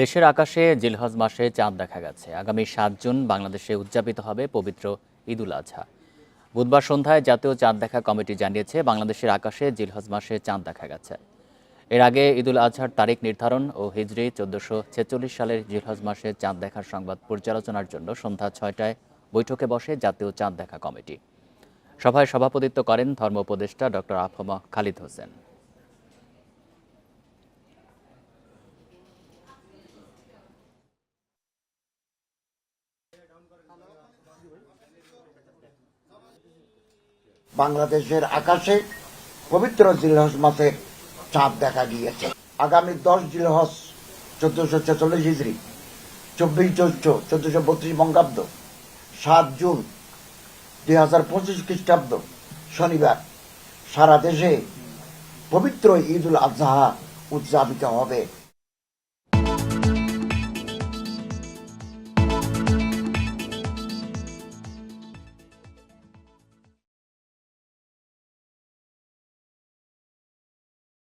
দেশের আকাশে জিলহজ মাসে চাঁদ দেখা গেছে। আগামী সাত জুন বাংলাদেশে উদযাপিত হবে পবিত্র ঈদুল আজহা। বুধবার সন্ধ্যায় জাতীয় চাঁদ দেখা কমিটি জানিয়েছে, বাংলাদেশের আকাশে জিলহজ মাসে চাঁদ দেখা গেছে। এর আগে ঈদুল আজহার তারিখ নির্ধারণ ও হিজরি চোদ্দশো ছেচল্লিশ সালের জিলহজ মাসে চাঁদ দেখার সংবাদ পর্যালোচনার জন্য সন্ধ্যা ছয়টায় বৈঠকে বসে জাতীয় চাঁদ দেখা কমিটি। সভায় সভাপতিত্ব করেন ধর্ম উপদেষ্টা ডক্টর আফমা খালিদ হোসেন। বাংলাদেশের আকাশে পবিত্র জিলহজ মাসের চাঁদ দেখা গিয়েছে। আগামী দশ জিলহজ চোদ্দশো ছেচল্লিশ হিজড়ি, চব্বিশ জ্যৈষ্ঠ চোদ্দশো বত্রিশ বঙ্গাব্দ, সাত জুন দুই হাজার পঁচিশ খ্রিস্টাব্দ শনিবার। সারা দেশে পবিত্র ঈদুল আজহা উদযাপিত হবে।